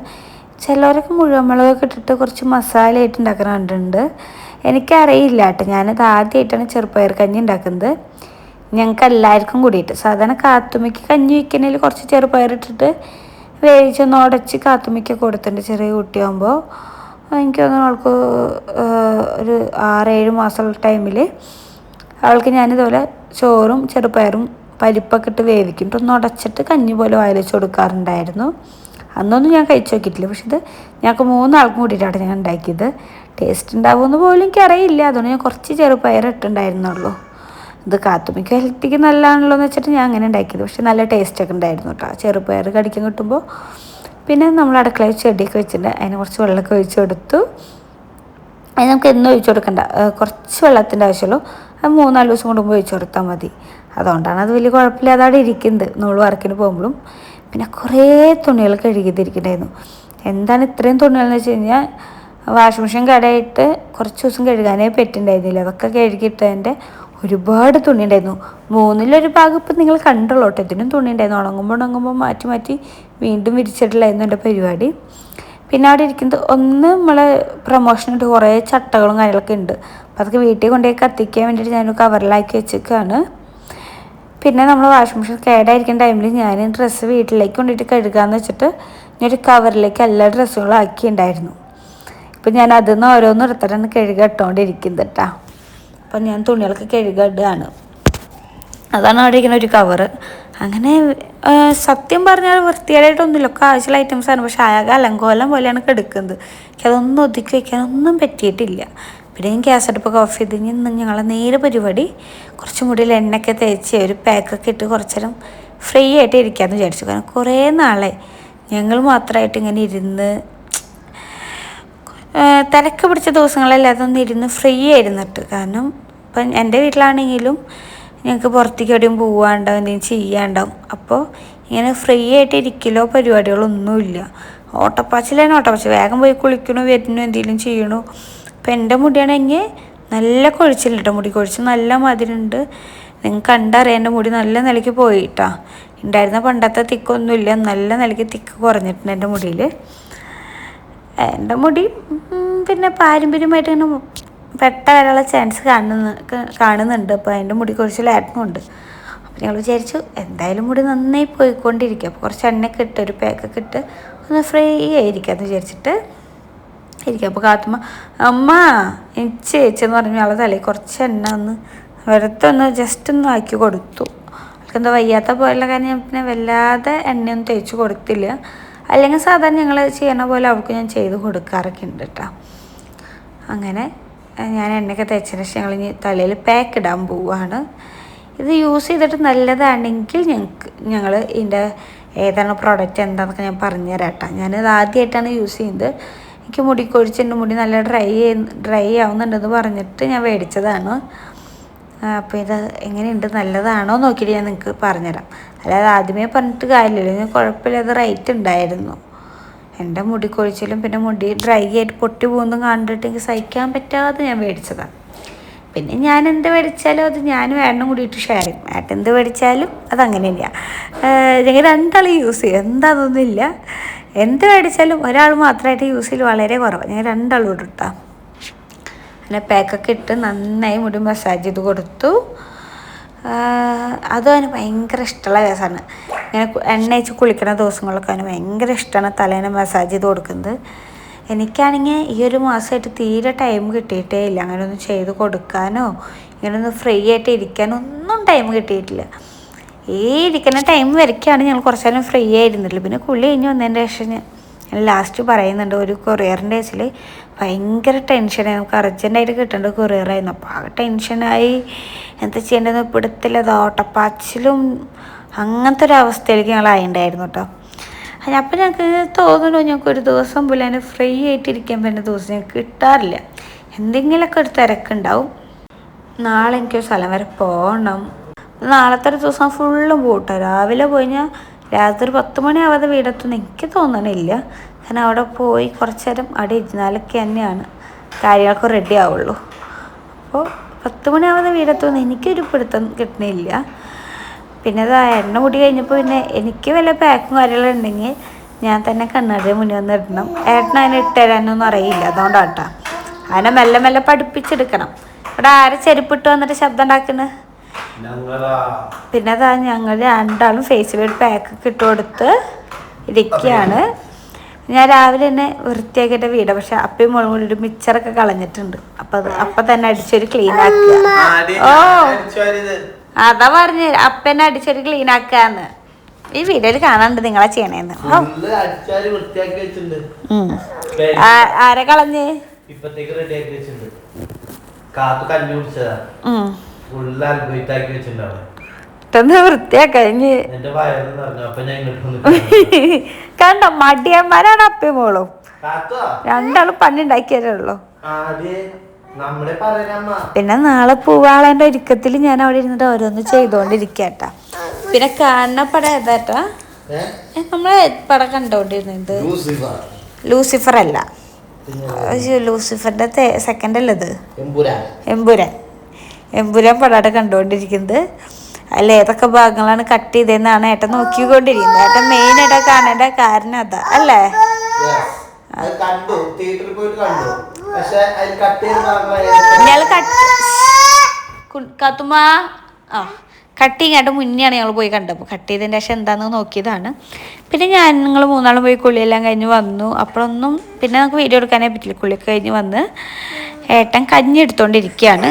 ചിലവരൊക്കെ മുഴുവൻ മുളകൊക്കെ ഇട്ടിട്ട് കുറച്ച് മസാല ആയിട്ട് ഉണ്ടാക്കുന്ന കണ്ടിട്ടുണ്ട്. എനിക്കറിയില്ല കേട്ടോ ഞാനത് ആദ്യമായിട്ടാണ് ചെറുപ്പയർ കഞ്ഞി ഉണ്ടാക്കുന്നത്. ഞങ്ങൾക്ക് എല്ലാവർക്കും കൂടിയിട്ട്. സാധാരണ കാത്തുമ്മയ്ക്ക് കഞ്ഞി വയ്ക്കണേൽ കുറച്ച് ചെറുപയറിട്ടിട്ട് വേവിച്ചൊന്ന് ഉടച്ച് കാത്തുമ്മയ്ക്ക് കൊടുത്തിട്ടുണ്ട് ചെറിയ കുട്ടിയാകുമ്പോൾ എനിക്ക് തോന്നുന്നു അവൾക്ക് ഒരു ആറേഴ് മാസമുള്ള ടൈമിൽ അവൾക്ക് ഞാനിതുപോലെ ചോറും ചെറുപയറും പരിപ്പൊക്കെ ഇട്ട് വേവിക്കും. ഒന്ന് ഉടച്ചിട്ട് കഞ്ഞി പോലെ വായിൽ വെച്ച് കൊടുക്കാറുണ്ടായിരുന്നു. അന്നൊന്നും ഞാൻ കഴിച്ചു നോക്കിയിട്ടില്ല. പക്ഷെ ഇത് ഞങ്ങൾക്ക് മൂന്നാൾക്കും കൂടിയിട്ടാണ് ഞാൻ ഉണ്ടാക്കിയത്. ടേസ്റ്റ് ഉണ്ടാവുമെന്ന് പോലും എനിക്കറിയില്ല. അതുകൊണ്ട് ഞാൻ കുറച്ച് ചെറുപയർ ഇട്ടുണ്ടായിരുന്നുള്ളൂ. ഇത് കാത്തുമിക്ക് ഹെൽത്തിക്ക് നല്ലതാണല്ലോ എന്ന് വെച്ചിട്ട് ഞാൻ അങ്ങനെ ഉണ്ടാക്കിയത്. പക്ഷെ നല്ല ടേസ്റ്റൊക്കെ ഉണ്ടായിരുന്നു കേട്ടോ. ചെറുപയർ കടിക്കാൻ കിട്ടുമ്പോൾ പിന്നെ നമ്മൾ അടുക്കളയിൽ ചെടിയൊക്കെ വെച്ചിട്ടുണ്ട്. അതിന് കുറച്ച് വെള്ളമൊക്കെ ഒഴിച്ച് കൊടുത്തു. അത് നമുക്ക് എന്നും ഒഴിച്ചു കൊടുക്കണ്ട. കുറച്ച് വെള്ളത്തിന്റെ ആവശ്യമുള്ളൂ. അത് മൂന്നാൽ ദിവസം കൂടുമ്പോൾ ഒഴിച്ചു കൊടുത്താൽ മതി. അതുകൊണ്ടാണ് അത് വലിയ കുഴപ്പമില്ലാതെ അവിടെ ഇരിക്കുന്നത് നമ്മൾ വർക്കിന് പോകുമ്പോഴും. പിന്നെ കുറേ തുണികൾ കഴുകിയിരിക്കുന്നുണ്ടായിരുന്നു എന്താണ് ഇത്രയും തുണികളെന്ന് വെച്ച് കഴിഞ്ഞാൽ വാഷിംഗ് മെഷീൻ കടയിട്ട് കുറച്ച് ദിവസം കഴുകാനേ പറ്റുന്നുണ്ടായിരുന്നില്ല. അതൊക്കെ കഴുകിയിട്ടതിന്റെ ഒരുപാട് തുണി ഉണ്ടായിരുന്നു മൂന്നിലൊരു ഭാഗം ഇപ്പം നിങ്ങൾ കണ്ടുള്ളൂ കേട്ടോ. ഇതിനും തുണി ഉണ്ടായിരുന്നു ഉണങ്ങുമ്പോൾ ഉണങ്ങുമ്പോൾ മാറ്റി മാറ്റി വീണ്ടും വിരിച്ചിട്ടില്ലായിരുന്നു എന്റെ പരിപാടി. പിന്നെ അവിടെ ഇരിക്കുന്നത് ഒന്ന് നമ്മളെ പ്രൊമോഷനായിട്ട് കുറേ ചട്ടകളും കാര്യങ്ങളൊക്കെ ഉണ്ട്. അപ്പം അതൊക്കെ വീട്ടിൽ കൊണ്ടുപോയി കത്തിക്കാൻ വേണ്ടിയിട്ട് ഞാനൊരു കവറിലാക്കി വെച്ചേക്കാണ്. പിന്നെ നമ്മൾ വാഷിംഗ് മെഷീൻ കേടായിരിക്കുന്ന ടൈമിൽ ഞാൻ ഡ്രസ്സ് വീട്ടിലേക്ക് കൊണ്ടിട്ട് കഴുകാമെന്ന് വെച്ചിട്ട് ഞാനൊരു കവറിലേക്ക് എല്ലാ ഡ്രസ്സുകളും ആക്കിയിട്ടുണ്ടായിരുന്നു. ഇപ്പം ഞാൻ അതിൽ നിന്ന് ഓരോന്നും എടുത്തിട്ടാണ് കഴുകി കേട്ടോ അപ്പം ഞാൻ തുണികളൊക്കെ കഴുക ഇടുകയാണ് അതാണ് അവിടെ ഇരിക്കുന്ന ഒരു കവറ് അങ്ങനെ സത്യം പറഞ്ഞാൽ വൃത്തികേടായിട്ടൊന്നുമില്ല. ഒക്കെ ആവശ്യമുള്ള ഐറ്റംസ് ആണ്. പക്ഷെ ആകെ അലങ്കോലം പോലെയാണ് കിടക്കുന്നത്. എനിക്ക് അതൊന്നും ഒതുക്കി വയ്ക്കാനൊന്നും പറ്റിയിട്ടില്ല. പിന്നെ ഞാൻ ഗ്യാസ് അടുപ്പൊക്കെ ഓഫ് ചെയ്ത് ഇന്ന് ഞങ്ങളെ നേരെ പരിപാടി കുറച്ചും കൂടി എണ്ണയൊക്കെ തേച്ച് ഒരു പാക്കൊക്കെ ഇട്ട് കുറച്ചേരം ഫ്രീ ആയിട്ട് ഇരിക്കാമെന്ന് വിചാരിച്ചു. കാരണം കുറേ നാളെ ഞങ്ങൾ മാത്രമായിട്ട് ഇങ്ങനെ ഇരുന്ന് തിരക്ക് പിടിച്ച ദിവസങ്ങളെല്ലാം അതൊന്നും ഇരുന്ന് ഫ്രീ ആയിരുന്നിട്ട്. കാരണം ഇപ്പം എന്റെ വീട്ടിലാണെങ്കിലും ഞങ്ങൾക്ക് പുറത്തേക്ക് എവിടെയും പോവാണ്ടാവും എന്തെങ്കിലും ചെയ്യാണ്ടാവും. അപ്പോൾ ഇങ്ങനെ ഫ്രീ ആയിട്ട് ഇരിക്കലോ പരിപാടികളൊന്നുമില്ല. ഓട്ടപ്പാച്ചിലാണ് ഓട്ടപ്പാച്ചിൽ വേഗം പോയി കുളിക്കണു വരുന്നു എന്തെങ്കിലും ചെയ്യണു. അപ്പം എന്റെ മുടിയാണെങ്കിൽ നല്ല കൊഴിച്ചിലിട്ടോ മുടി കൊഴിച്ച് നല്ല മതിലുണ്ട് നിങ്ങൾക്ക് കണ്ടറിയാം എന്റെ മുടി നല്ല നിലയ്ക്ക് പോയിട്ടാ. ഉണ്ടായിരുന്ന പണ്ടത്തെ തിക്കൊന്നുമില്ല. നല്ല നിലയ്ക്ക് തിക്ക് കുറഞ്ഞിട്ടുണ്ട് എന്റെ മുടിയിൽ. എന്റെ മുടി പിന്നെ പാരമ്പര്യമായിട്ട് ഇങ്ങനെ വെട്ട വരാനുള്ള ചാൻസ് കാണുന്ന കാണുന്നുണ്ട്. അപ്പോൾ അതിന്റെ മുടി കുറച്ച് ലാറ്റനുണ്ട് അപ്പോൾ ഞങ്ങൾ വിചാരിച്ചു എന്തായാലും മുടി നന്നായി പോയിക്കൊണ്ടിരിക്കും. അപ്പോൾ കുറച്ച് എണ്ണയൊക്കെ ഇട്ട് ഒരു പാക്കൊക്കെ ഇട്ട് ഒന്ന് ഫ്രീ ആയിരിക്കാമെന്ന് വിചാരിച്ചിട്ട് ഇരിക്കുക അപ്പോൾ കാത്തുമ്മ അമ്മ എനിക്ക് ചേച്ചെന്ന് പറഞ്ഞു ആളെ തലയിൽ കുറച്ച് എണ്ണ ഒന്ന് വെറുതെ ഒന്ന് ജസ്റ്റ് ഒന്ന് ആക്കി കൊടുത്തു. അവൾക്ക് എന്താ വയ്യാത്ത പോലുള്ള കാര്യം ഞാൻ പിന്നെ വല്ലാതെ എണ്ണയൊന്നും തേച്ച് കൊടുത്തില്ല. അല്ലെങ്കിൽ സാധാരണ ഞങ്ങൾ ചെയ്യണ പോലെ അവൾക്ക് ഞാൻ ചെയ്ത് കൊടുക്കാറൊക്കെ ഉണ്ട് കേട്ടോ അങ്ങനെ ഞാൻ എണ്ണയൊക്കെ തേച്ചതിന് ശേഷം ഞങ്ങൾ ഇനി തലയിൽ പാക്ക് ഇടാൻ പോവുകയാണ് ഇത് യൂസ് ചെയ്തിട്ട് നല്ലതാണെങ്കിൽ ഞങ്ങൾക്ക് ഞങ്ങൾ ഇതിന്റെ ഏതാണ് പ്രോഡക്റ്റ് എന്താണെന്നൊക്കെ ഞാൻ പറഞ്ഞുതരാം കേട്ടോ ഞാനിത് ആദ്യമായിട്ടാണ് യൂസ് ചെയ്യുന്നത്. എനിക്ക് മുടി കൊഴിച്ച് മുടി നല്ല ഡ്രൈ ഡ്രൈ ആവുന്നുണ്ടെന്ന് പറഞ്ഞിട്ട് ഞാൻ മേടിച്ചതാണ്. അപ്പോൾ ഇത് എങ്ങനെയുണ്ട്? നല്ലതാണോ നോക്കിയിട്ട് ഞാൻ നിങ്ങൾക്ക് പറഞ്ഞുതരാം. അല്ലാതെ ആദ്യമേ പറഞ്ഞിട്ട് കാര്യമില്ല. ഞാൻ കുഴപ്പമില്ലാതെ റേറ്റ് ഉണ്ടായിരുന്നു. എന്റെ മുടി കൊഴിച്ചിലും പിന്നെ മുടി ഡ്രൈ ആയിട്ട് പൊട്ടി പോകുന്നതും കണ്ടിട്ട് എനിക്ക് സഹിക്കാൻ പറ്റാതെ ഞാൻ മേടിച്ചതാണ് പിന്നെ ഞാൻ എന്ത് മേടിച്ചാലും അത് ഞാൻ ഏട്ടനും കൂടിയിട്ട് ഷെയർ ചെയ്യും. ഏട്ടൻ എന്ത് മേടിച്ചാലും അതങ്ങനെ ഇല്ല ഞങ്ങൾ രണ്ടാളും യൂസ് ചെയ്യും. എന്താണെന്നൊന്നുമില്ല എന്ത് മേടിച്ചാലും ഒരാൾ മാത്രമായിട്ട് യൂസ് ചെയ്യൽ വളരെ കുറവാണ് ഞങ്ങൾ രണ്ടാളും ഇട്ടാ അങ്ങനെ പാക്കൊക്കെ ഇട്ട് നന്നായി മുടി മസാജ് ചെയ്ത് കൊടുത്തു. അതും അവന് ഭയങ്കര ഇഷ്ടമുള്ള കേസാണ് ഇങ്ങനെ എണ്ണ അയച്ച് കുളിക്കുന്ന ദിവസങ്ങളൊക്കെ അവന് ഭയങ്കര ഇഷ്ടമാണ് തലേനെ മസാജ് ചെയ്ത് കൊടുക്കുന്നത്. എനിക്കാണെങ്കിൽ ഈ ഒരു മാസമായിട്ട് തീരെ ടൈം കിട്ടിയിട്ടേ ഇല്ല. അങ്ങനെയൊന്നും ചെയ്ത് കൊടുക്കാനോ ഇങ്ങനെയൊന്നും ഫ്രീ ആയിട്ട് ഇരിക്കാനോ ഒന്നും ടൈം കിട്ടിയിട്ടില്ല. ഈ ഇരിക്കുന്ന ടൈം വരയ്ക്കാണ് ഞങ്ങൾ കുറച്ച് നേരം ഫ്രീ ആയിരുന്നില്ല. പിന്നെ കുളി കഴിഞ്ഞ് വന്നതിന്റെ ശേഷം ഞാൻ ഞാൻ ലാസ്റ്റ് പറയുന്നുണ്ട് ഒരു കൊറിയറിന്റെ കേസിൽ ഭയങ്കര ടെൻഷനായി നമുക്ക് അർജന്റായിട്ട് കിട്ടേണ്ട കൊറിയറായിരുന്നു അപ്പോൾ ആ ടെൻഷനായി എന്താ ചെയ്യേണ്ടതെന്ന് പിടുത്തില്ല ഓട്ടപ്പാച്ചിലും അങ്ങനത്തെ ഒരു അവസ്ഥയിലേക്ക് ഞങ്ങൾ ആയിണ്ടായിരുന്നു കേട്ടോ അപ്പം ഞങ്ങൾക്ക് തോന്നുന്നു ഞങ്ങൾക്ക് ഒരു ദിവസം പോലും അതിന് ഫ്രീ ആയിട്ടിരിക്കാൻ പറ്റുന്ന ദിവസം ഞങ്ങൾക്ക് കിട്ടാറില്ല. എന്തെങ്കിലുമൊക്കെ ഒരു തിരക്കുണ്ടാവും. നാളെ എനിക്കൊരു സ്ഥലം വരെ പോകണം. നാളത്തെ ഒരു ദിവസം ഫുള്ളും പോട്ടോ. രാവിലെ പോയി ഞാൻ രാത്രി പത്ത് മണിയാവാതെ വീടെത്തുന്ന എനിക്ക് തോന്നണില്ല. കാരണം അവിടെ പോയി കുറച്ച് നേരം അവിടെ ഇരുന്നാലൊക്കെ തന്നെയാണ്. കാര്യങ്ങളൊക്കെ റെഡി ആവുള്ളൂ. അപ്പോൾ പത്ത് മണിയാവുന്ന വീടെത്തുമെന്ന് എനിക്കൊരു പിടുത്തം കിട്ടണില്ല. പിന്നെ അത് എണ്ണ മുടി കഴിഞ്ഞപ്പോൾ പിന്നെ എനിക്ക് വല്ല പാക്കും കാര്യങ്ങളും ഉണ്ടെങ്കിൽ ഞാൻ തന്നെ കണ്ണാടിയുടെ മുന്നിൽ വന്ന് ഇടണം. ഏട്ടന് അതിനെ ഇട്ടുതരാനൊന്നും അറിയില്ല. അതുകൊണ്ടാട്ടാ. അതിനെ മെല്ലെ മെല്ലെ പഠിപ്പിച്ചെടുക്കണം. ഇവിടെ ആരെ ചെരുപ്പിട്ട് വന്നിട്ട് ശബ്ദം ഉണ്ടാക്കുന്നത് പിന്നെ അതാ ഞങ്ങൾ രണ്ടാളും ഫേസ് ഒരു പാക്ക് ഇട്ട് കൊടുത്ത് ഇരിക്കുകയാണ്. ഞാൻ രാവിലെ തന്നെ വൃത്തിയാക്കിയിട്ട് വീട്. പക്ഷെ അപ്പയും മുളകും ഒരു മിച്ചറൊക്കെ കളഞ്ഞിട്ടുണ്ട്. അപ്പൊ അത് അപ്പൊ തന്നെ അടിച്ചൊരു ക്ലീൻ ആക്കുക. ഓ. അതാ പറഞ്ഞു അപ്പന്നെ അടിച്ചൊരു ക്ലീൻ ആക്കാന്ന്. ഈ വീഡിയോയിൽ കാണാണ്ട് നിങ്ങളെ ചെയ്യണേന്ന്. ആരെ കളഞ്ഞ്? ഇപ്പത്തേക്ക് റെഡി ആക്കി വെച്ചിട്ടുണ്ട്. കാത്തു കഞ്ഞി കുടിച്ചതാ. ഫുള്ള് അൽബൈറ്റാക്കി വെച്ചിട്ടുണ്ടാവും. ഇതൊന്ന് വൃത്തിയാക്കഴിഞ്ഞ്. അപ്പൊ *laughs* കണ്ടോ മടിയന്മാരാണ് അപ്പയും മോളും. രണ്ടാളും പണി ഉണ്ടാക്കിയതേ ആദ്യ നമ്മളെ പറയാമ്മ പിന്നെ നാളെ പൂവാളേന്റെ ഒരുക്കത്തിൽ ഞാൻ അവിടെ ഇരുന്നിട്ട് ഓരോന്ന് ചെയ്തോണ്ടിരിക്കട്ടാ. പിന്നെ കാണുന്ന പടം ഏതാട്ടാ നമ്മളെ പടം കണ്ടോണ്ടിരുന്നത്. ലൂസിഫർ. അല്ല. ലൂസിഫറിന്റെ സെക്കൻഡ് അല്ലത് എമ്പുരാൻ. എമ്പുരാൻ. എമ്പുരാൻ പടാട്ട് കണ്ടുകൊണ്ടിരിക്കുന്നത് അല്ല? ഏതൊക്കെ ഭാഗങ്ങളാണ് കട്ട് ചെയ്തതെന്നാണ് ഏട്ടൻ നോക്കിക്കൊണ്ടിരിക്കുന്നത്. ഏട്ടൻ മെയിൻ ആയിട്ട് കാണേണ്ട കാരണം അതാ അല്ലേ? കട്ട് കട്ട് കത്തുമ്മ. ആ കട്ടിങ് ആയിട്ട് മുന്നെയാണ് ഞങ്ങൾ പോയി കണ്ടത്. കട്ട് ചെയ്തതിന്റെ ശേഷം എന്താണെന്ന് നോക്കിയതാണ്. പിന്നെ ഞാൻ നിങ്ങൾ മൂന്നാളും പോയി കുളിയെല്ലാം കഴിഞ്ഞ് വന്നു. അപ്പോഴൊന്നും പിന്നെ നമുക്ക് വീഡിയോ എടുക്കാനേ പറ്റില്ല. കുളിയൊക്കെ കഴിഞ്ഞ് വന്ന് ഏട്ടൻ കഞ്ഞി എടുത്തോണ്ടിരിക്കുകയാണ്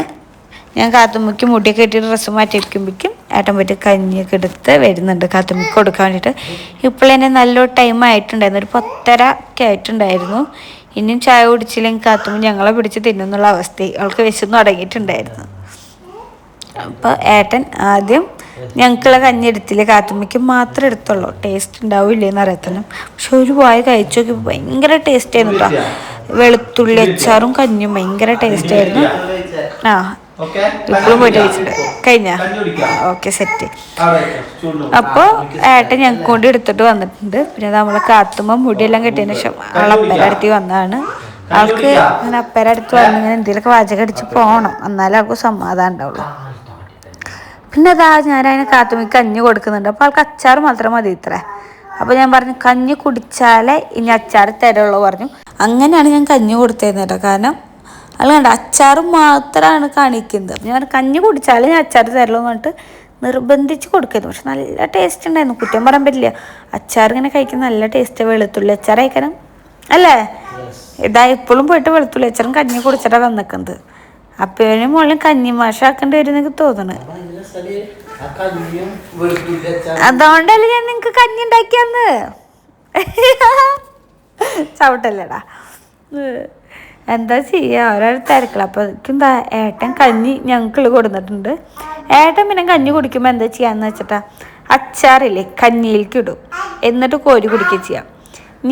ഞാൻ കാത്തുമ്മയ്ക്ക് മുടിയൊക്കെ കെട്ടി ഡ്രസ്സ് മാറ്റിയിരിക്കുമ്പോഴേക്കും ഏട്ടൻ പോയിട്ട് കഞ്ഞിയൊക്കെ എടുത്ത് വരുന്നുണ്ട് കാത്തുമ്മയ്ക്ക് കൊടുക്കാൻ വേണ്ടിയിട്ട്. ഇപ്പോഴെന്നെ നല്ലൊരു ടൈം ആയിട്ടുണ്ടായിരുന്നു. ഒരു പത്തര ഒക്കെ ആയിട്ടുണ്ടായിരുന്നു. ഇനിയും ചായ കുടിച്ചില്ലെങ്കിൽ കാത്തുമ്മ ഞങ്ങളെ പിടിച്ച് തിന്നുന്നുള്ള അവസ്ഥ അവൾക്ക് വിശന്ന് തുടങ്ങിയിട്ടുണ്ടായിരുന്നു അപ്പോൾ ഏട്ടൻ ആദ്യം ഞങ്ങൾക്കുള്ള കഞ്ഞി എടുത്തില്ല? കാത്തുമ്മയ്ക്ക് മാത്രമേ എടുത്തുള്ളൂ. ടേസ്റ്റ് ഉണ്ടാവില്ലേന്ന് അറിയത്തില്ല പക്ഷെ ഒരു വായ കഴിച്ചു നോക്കി ഭയങ്കര ടേസ്റ്റ് ആയിരുന്നു കേട്ടോ വെളുത്തുള്ളി അച്ചാറും കഞ്ഞിയും ഭയങ്കര ടേസ്റ്റ് ആയിരുന്നു. ആ ഇപ്പോഴും പോയിട്ട് കഴിച്ചിട്ടുണ്ട് കഴിഞ്ഞ? ഓക്കെ സെറ്റ് അപ്പോൾ ഏട്ടൻ ഞങ്ങൾക്ക് കൊണ്ട് എടുത്തിട്ട് വന്നിട്ടുണ്ട്. പിന്നെ നമ്മളെ കാത്തുമ്പോൾ മുടിയെല്ലാം കെട്ടിയതിന് ശേഷം ആളപ്പേരെ അടുത്ത് വന്നാണ് ആൾക്ക് അങ്ങനെ അപ്പരടുത്ത് അടുത്ത് വന്ന് ഇങ്ങനെ എന്തെങ്കിലുമൊക്കെ വാചകം അടിച്ച് പോകണം എന്നാലേ ആൾക്ക് സമാധാനം ഉണ്ടാവുള്ളൂ. പിന്നെ അതാ ഞാൻ അതിനെ കാത്തുമ്പോ കഞ്ഞി കൊടുക്കുന്നുണ്ട്. അപ്പോൾ ആൾക്ക് അച്ചാർ മാത്രം മതി ഇത്ര. അപ്പോൾ ഞാൻ പറഞ്ഞു കഞ്ഞി കുടിച്ചാലേ ഇനി അച്ചാർ തരുള്ളൂ പറഞ്ഞു. അങ്ങനെയാണ് ഞാൻ കഞ്ഞി കൊടുത്തിരുന്നത് കേട്ടോ. കാരണം അത് കണ്ട? അച്ചാർ മാത്രമാണ് കാണിക്കുന്നത്. ഞാൻ കഞ്ഞി കുടിച്ചാലേ ഞാൻ അച്ചാർ എന്ന് പറഞ്ഞിട്ട് നിർബന്ധിച്ച് കൊടുക്കരുത്. പക്ഷെ നല്ല ടേസ്റ്റ് ഉണ്ടായിരുന്നു. കുറ്റം പറയാൻ പറ്റില്ല. അച്ചാർ ഇങ്ങനെ കഴിക്കുന്ന നല്ല ടേസ്റ്റ് വെളുത്തുള്ളി അച്ചാർ കഴിക്കണം. അല്ലേ? ഇതാ ഇപ്പോഴും പോയിട്ട് വെളുത്തുള്ളി അച്ചാർ കഞ്ഞി കുടിച്ചിട്ടാണ് വന്നിക്കുന്നത്. അപ്പനും മോളിലും കഞ്ഞി മാഷാക്കേണ്ടി വരും എനിക്ക് അച്ചാറും അതുകൊണ്ടല്ലേ ഞാൻ നിങ്ങക്ക് കഞ്ഞി ഉണ്ടാക്കിയെന്ന്. ചവിട്ടല്ലേടാ. എന്താ ചെയ്യുക ഓരോരോ തിരക്കില്ല അപ്പോൾ എന്താ ഏട്ടൻ കഞ്ഞി ഞങ്ങൾക്ക് കൊടുത്തിട്ടുണ്ട് ഏട്ടൻ പിന്നെ കഞ്ഞി കുടിക്കുമ്പോൾ എന്താ ചെയ്യാന്ന് വെച്ചിട്ടാ അച്ചാറില്ലേ കഞ്ഞിയിലേക്ക് ഇടും. എന്നിട്ട് കോരി കുടിക്കുക ചെയ്യാം.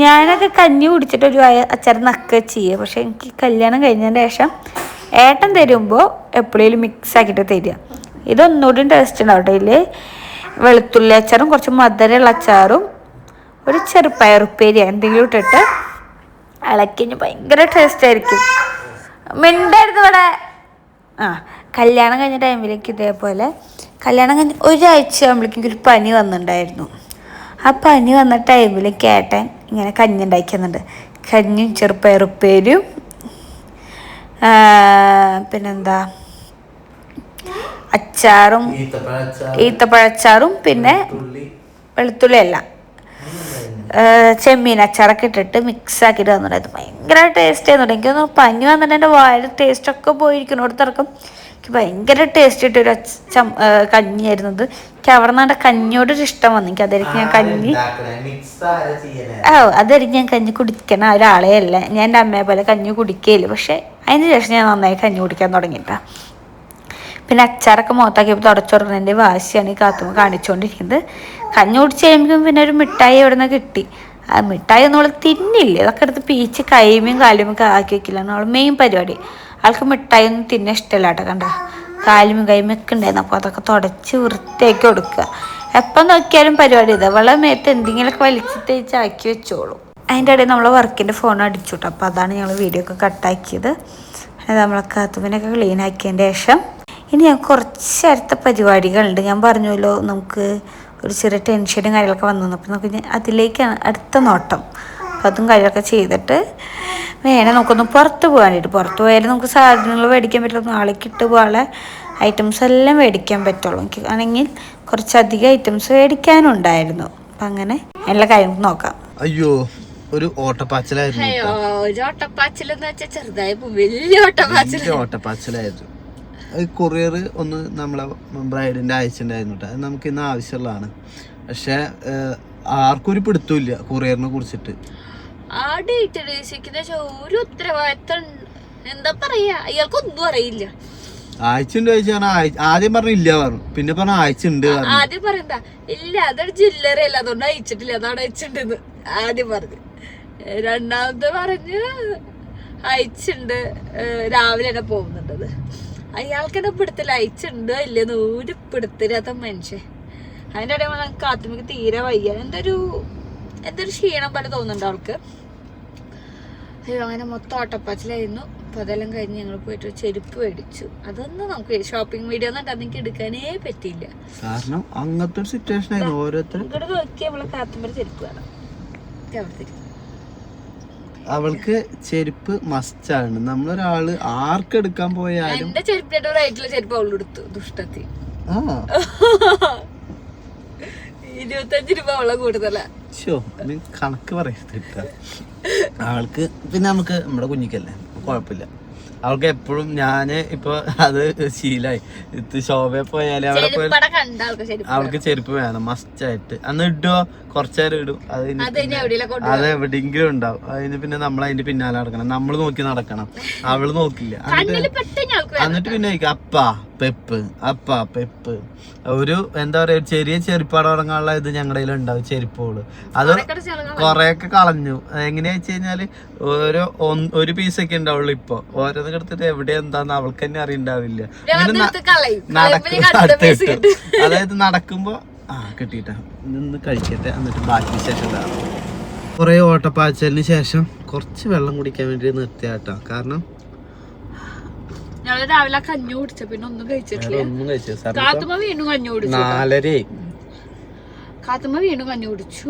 ഞാനൊക്കെ കഞ്ഞി കുടിച്ചിട്ട് ഒരു അച്ചാർ നക്കുക ചെയ്യുക പക്ഷെ എനിക്ക് കല്യാണം കഴിഞ്ഞതിന് ശേഷം ഏട്ടൻ തരുമ്പോൾ എപ്പോഴേലും മിക്സ് ആക്കിയിട്ട് തരിക. ഇതൊന്നുകൂടി ടേസ്റ്റ് ഉണ്ടാവും കേട്ടോ ഇതിൽ വെളുത്തുള്ളി അച്ചാറും കുറച്ച് മധുരമുള്ള അച്ചാറും ഒരു ചെറുപ്പയർ ഉപ്പേരി എന്തെങ്കിലും ഇട്ടിട്ട് ഇളക്കിഞ്ഞ് ഭയങ്കര ടേസ്റ്റ് ആയിരിക്കും. മിണ്ടായിരുന്നു ഇവിടെ. ആ കല്യാണം കഴിഞ്ഞ ടൈമിലേക്ക് ഇതേപോലെ കല്യാണം കഴിഞ്ഞ് ഒരാഴ്ച ആകുമ്പോഴേക്കും ഒരു പനി വന്നിട്ടുണ്ടായിരുന്നു. ആ പനി വന്ന ടൈമിൽ കേട്ടൻ ഇങ്ങനെ കഞ്ഞി ഉണ്ടാക്കിയെന്നുണ്ട് കഞ്ഞും ചെറുപ്പയറുപ്പേരും പിന്നെന്താ? അച്ചാറും ഈത്തപ്പഴച്ചാറും പിന്നെ വെളുത്തുള്ളി. അല്ല ചെമ്മീൻ അച്ചാറൊക്കെ ഇട്ടിട്ട് മിക്സ് ആക്കിയിട്ട് തന്നിട്ടുണ്ടായിരുന്നു ഭയങ്കര ടേസ്റ്റ് ആയിരുന്നു. എനിക്ക് തോന്നുന്നു പനി വന്നിട്ട് എന്റെ വായിൽ ടേസ്റ്റ് ഒക്കെ പോയിരിക്കണോടത്തിറക്കും എനിക്ക് ഭയങ്കര ടേസ്റ്റ് ഇട്ടൊരു ചം- കഞ്ഞിയായിരുന്നത് എനിക്ക് അവിടെ നിന്നാണ്ട് കഞ്ഞിയോടൊരു ഇഷ്ടം വന്നു. എനിക്ക് അതായിരിക്കും ഞാൻ കഞ്ഞി ഓ അതായിരിക്കും ഞാൻ കഞ്ഞി കുടിക്കണ ഒരാളെ അല്ല. ഞാൻ എന്റെ അമ്മയെ പോലെ കഞ്ഞി കുടിക്കുകയില്ല പക്ഷെ അതിന് ശേഷം ഞാൻ നന്നായി കഞ്ഞി കുടിക്കാൻ തുടങ്ങിയിട്ടാ. പിന്നെ അച്ചാറൊക്കെ മുഖത്താക്കിയപ്പോൾ തുടച്ചുറങ്ങുന്നതിന്റെ വാശിയാണ് ഈ കാത്തുമ്പോൾ കാണിച്ചുകൊണ്ടിരിക്കുന്നത്. കഞ്ഞി കുടിച്ച് കഴിയുമ്പോൾ പിന്നെ ഒരു മിഠായി എവിടെ നിന്ന് കിട്ടി. ആ മിഠായി ഒന്നും അവൾ തിന്നില്ല. അതൊക്കെ എടുത്ത് പീച്ച് കൈമയും കാലുമയും ഒക്കെ ആക്കി വെക്കില്ലാണ് അവൾ മെയിൻ പരിപാടി. ആൾക്ക് മിഠായി ഒന്നും തിന്നാൻ ഇഷ്ടമല്ല കേട്ടോ കണ്ട. കാലും ഒക്കെ ഉണ്ടായിരുന്നു. അപ്പോൾ അതൊക്കെ തുടച്ച് വൃത്തിയാക്കി കൊടുക്കുക. എപ്പം നോക്കിയാലും പരിപാടി ഇത്. അവളെ മേത്ത് എന്തെങ്കിലുമൊക്കെ വലിച്ച് തേച്ച് ആക്കി വെച്ചോളൂ. അതിന്റെ ഇടയിൽ നമ്മളെ വർക്കിന്റെ ഫോൺ അടിച്ചു കേട്ടോ അപ്പോൾ അതാണ് ഞങ്ങൾ വീഡിയോ ഒക്കെ കട്ടാക്കിയത്. നമ്മളെ കാത്തുവിനൊക്കെ ക്ലീൻ ആക്കിയതിന്റെ ശേഷം ഇനി ഞാൻ കുറച്ച് അടുത്ത പരിപാടികളുണ്ട്. ഞാൻ പറഞ്ഞല്ലോ നമുക്ക് ഒരു ചെറിയ ടെൻഷനും കാര്യങ്ങളൊക്കെ വന്നു. അപ്പോൾ നമുക്ക് അതിലേക്കാണ് അടുത്ത നോട്ടം. അപ്പം അതും കാര്യമൊക്കെ ചെയ്തിട്ട് വേണം നമുക്കൊന്ന് പുറത്ത് പോകാനായിട്ട്. പുറത്ത് പോയാലും നമുക്ക് സാധനങ്ങൾ മേടിക്കാൻ പറ്റുള്ളൂ. നാളേക്ക് ഇട്ട് പോകാനുള്ള ഐറ്റംസ് എല്ലാം മേടിക്കാൻ പറ്റുള്ളൂ. എനിക്ക് ആണെങ്കിൽ കുറച്ചധികം ഐറ്റംസ് മേടിക്കാനുണ്ടായിരുന്നു. അപ്പം അങ്ങനെ എല്ലാ കാര്യങ്ങളും നോക്കാം. അയ്യോ ഒരു ഓട്ടപ്പാച്ചിലായിരുന്നു അയ്യോ ഒരു ഓട്ടപ്പാച്ചിലെന്ന് വെച്ചാൽ ചെറുതായപ്പോ വലിയ ഓട്ടപ്പാച്ചിൽ വലിയ ഓട്ടപ്പാച്ചിലായിരുന്നു. കൊറിയർ ഒന്ന് നമ്മളെ ബ്രൈഡിന്റെ അയച്ചിട്ടുണ്ടായിരുന്നു കേട്ടോ അത് നമുക്ക് ഇന്ന് ആവശ്യമുള്ളതാണ്. പക്ഷേ ആർക്കും ഒരു പിടുത്തമില്ല കൊറിയറിനെ കുറിച്ചിട്ട്. ആ ഡേറ്റ് രജിക്കുന്ന ഒരു ഉത്തരവാദിത്തം എന്താ പറയാ? അയാൾക്കൊന്നും അറിയില്ല. ആഴ്ചയുണ്ട് ചോദിച്ചാൽ ആദ്യം പറഞ്ഞു ഇല്ല പറഞ്ഞു. പിന്നെ പറഞ്ഞു ആഴ്ചയുണ്ട് ആദ്യം പറയണ്ട ഇല്ല അതൊരു ജില്ലറയല്ല അതുകൊണ്ട് അയച്ചിട്ടില്ല. അതാണ് അയച്ചിട്ടുണ്ടെന്ന് ആദ്യം പറഞ്ഞു. രണ്ടാമത് പറഞ്ഞ് അയച്ചിട്ടുണ്ട് രാവിലെ തന്നെ പോകുന്നുണ്ടത്. അയാൾക്ക് പിടുത്തിൽ അയച്ചിട്ടുണ്ടോ ഇല്ലെന്ന് ഒരു പിടുത്തില്ലാത്ത മനുഷ്യൻ. അതിന്റെ ഇടയിൽ കാത്തുമിക്ക് തീരെ വയ്യ. എന്തൊരു എന്തൊരു ക്ഷീണം പോലെ തോന്നുന്നുണ്ട് അവൾക്ക് അയ്യോ അങ്ങനെ മൊത്തം ഓട്ടപ്പാച്ചിലായിരുന്നു. അപ്പൊ അതെല്ലാം കഴിഞ്ഞ് ഞങ്ങൾ പോയിട്ട് ചെരുപ്പ് മേടിച്ചു. അതൊന്നും നമുക്ക് ഷോപ്പിംഗ് വീഡിയോ ഒന്നും എനിക്ക് എടുക്കാനേ പറ്റിയില്ല. കാരണം അങ്ങനത്തെ ഒരു സിറ്റുവേഷൻ ആയിരുന്നു. ഓരോരുത്തർ ഇങ്ങോട്ട് നോക്കി നമ്മളെ കാത്തുമ്പോ ചെരുപ്പ് വേണം ഇരിക്കും. അവൾക്ക് ചെരുപ്പ് മസ്റ്റാണ്. നമ്മളൊരാൾ ആർക്കെടുക്കാൻ പോയാലും എന്റെ ചെരുപ്പിന്റെ റൈറ്റിലെ ചെരുപ്പ് അവൾ എടുത്തു ദുഷ്ടത്തി. ഇരുപത്തഞ്ച് രൂപ അവളെ കൂടുതലാ. ഷോ കണക്ക് പറയരുത് ആൾക്ക് അവൾക്ക് പിന്നെ നമുക്ക് നമ്മുടെ കുഞ്ഞിക്കല്ലേ കുഴപ്പമില്ല. അവൾക്ക് എപ്പോഴും ഞാൻ ഇപ്പൊ അത് ശീലായി. ഇത് ശോഭ പോയാൽ അവിടെ പോയി അവൾക്ക് ചെരുപ്പ് വേണം. മസ്റ്റായിട്ട് അന്ന് ഇടുവോ? കുറച്ചേരം ഇടും. അത് അത് എവിടെയെങ്കിലും ഉണ്ടാവും. അതിന് പിന്നെ നമ്മൾ അതിന്റെ പിന്നാലെ നടക്കണം. നമ്മൾ നോക്കി നടക്കണം. അവൾ നോക്കില്ല. എന്നിട്ട് പിന്നെ അപ്പ പെപ്പ് അപ്പാ പെപ്പ്. ഒരു എന്താ പറയാ ചെറിയ ചെരുപ്പാട് തുടങ്ങാനുള്ള ഇത് ഞങ്ങളുടെ ഉണ്ടാവും ചെരുപ്പുകൾ അത് കൊറേയൊക്കെ കളഞ്ഞു. എങ്ങനെയാ വെച്ച് കഴിഞ്ഞാൽ ഓരോ ഒരു പീസൊക്കെ ഉണ്ടാവുള്ളൂ ഇപ്പൊ. ഓരോന്ന് എടുത്തിട്ട് എവിടെ എന്താന്ന് അവൾക്ക് തന്നെ അറിയണ്ടാവില്ല. നടക്കും. അതായത് നടക്കുമ്പോ ആ കിട്ടിട്ടാ നിന്ന് കഴിക്കട്ടെ എന്നിട്ട് ബാക്കി ശേഷം കുറെ ഓട്ടപ്പാച്ചലിന് ശേഷം കുറച്ച് വെള്ളം കുടിക്കാൻ വേണ്ടി നിർത്തിയാട്ടോ. കാരണം ഞങ്ങൾ രാവിലെ കഞ്ഞു കുടിച്ച പിന്നെ ഒന്നും കഴിച്ചിട്ടില്ല. ഒന്നും കാത്തുമ്മ വീണ്ടും കഞ്ഞി കുടിച്ചു നാലര കാത്തുമ്മ വീണ്ടും കഞ്ഞി കുടിച്ചു.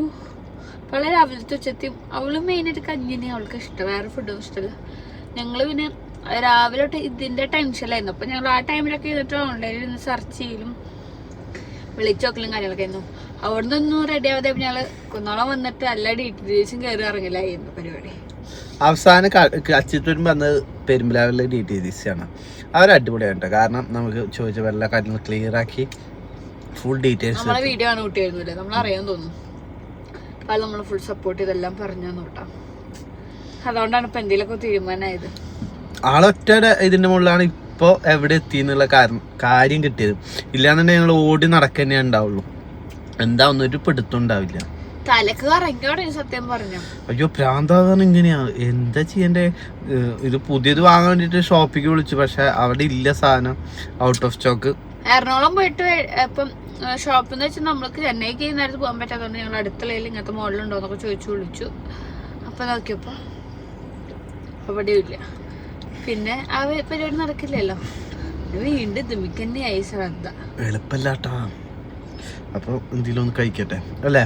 അവളെ രാവിലത്തെ ഉച്ചത്തി അവൾ മെയിനായിട്ട് കഞ്ഞിനെ അവൾക്ക് ഇഷ്ടം. വേറെ ഫുഡൊന്നും ഇഷ്ടമല്ല ഞങ്ങൾ പിന്നെ രാവിലെ തൊട്ട് ഇതിന്റെ ടെൻഷനിലായിരുന്നു അപ്പൊ ഞങ്ങൾ ആ ടൈമിലൊക്കെ ചെയ്തിട്ട് ഓൺലൈനിൽ നിന്ന് സെർച്ച് ചെയ്യലും വിളിച്ചോക്കലും കാര്യങ്ങളൊക്കെ ആയിരുന്നു. അവിടെ നിന്നൊന്നും റെഡി ആവാതെ ഞങ്ങൾ കുന്നോളം വന്നിട്ട് എല്ലാ ഡീറ്റെയിൽസും കയറി ഇറങ്ങില്ലായിരുന്നു പരിപാടി. അവസാനം അച്ചിത്തൂരും വന്നത് പെരുമ്പലാവിലെ ഡി ടി ഡി സി ആണ്. അവർ അടിപൊളിയാണ് കേട്ടോ കാരണം നമുക്ക് ചോദിച്ച എല്ലാ കാര്യങ്ങളും ക്ലിയർ ആക്കി ഫുൾ ഡീറ്റെയിൽസ് വീഡിയോ ആണ് കൂട്ടിയായിരുന്നില്ലേ നമ്മൾ അറിയാൻ തോന്നുന്നു. അത് നമ്മൾ ഫുൾ സപ്പോർട്ട് ചെയ്തെല്ലാം പറഞ്ഞു നോട്ടാം അതുകൊണ്ടാണ് ഇപ്പൊ എന്തെങ്കിലുമൊക്കെ തീരുമാനമായത്. ആളൊറ്റ ഇതിന്റെ മുകളിലാണ് ഇപ്പോ എവിടെ എത്തി എന്നുള്ള കാരണം കാര്യം കിട്ടിയത്. ഇല്ലാന്നുണ്ടെങ്കിൽ ഞങ്ങൾ ഓടി നടക്കന്നെ ഉണ്ടാവുള്ളൂ. എന്താ ഒന്നും ഒരു പിടുത്തം ഉണ്ടാവില്ല. തലക്ക് കറങ്ങിയോടെ സത്യം പറഞ്ഞു. അയ്യോ പ്രാന്താകാൻ ഇങ്ങനെയാണ് എന്താ ചെയ്യണ്ടേ ഇത് പുതിയത് വാങ്ങാൻ വേണ്ടിട്ട് ഷോപ്പിക്ക് വിളിച്ചു പക്ഷെ അവിടെ ഇല്ല സാധനം ഔട്ട് ഓഫ് സ്റ്റോക്ക് എറണാകുളം പോയിട്ട് ഇപ്പം ഷോപ്പിൽ നിന്ന് വെച്ചാൽ നമ്മൾക്ക് ചെന്നൈക്ക് ഈ നേരത്ത് പോകാൻ പറ്റാത്തതുകൊണ്ട് ഞങ്ങൾ അടുത്തുള്ളതിൽ ഇങ്ങനത്തെ മോഡലുണ്ടോ എന്നൊക്കെ ചോദിച്ചു വിളിച്ചു. അപ്പൊ നോക്കിയപ്പോ അവിടെയും ഇല്ല. പിന്നെ ആ പരിപാടി നടക്കില്ലല്ലോ. വീണ്ടും തുമ്മിക്ക് തന്നെയായി ശ്രദ്ധ. എളുപ്പല്ലാട്ടാ. അപ്പൊ എന്തെങ്കിലും ഒന്ന് കഴിക്കട്ടെ അല്ലേ?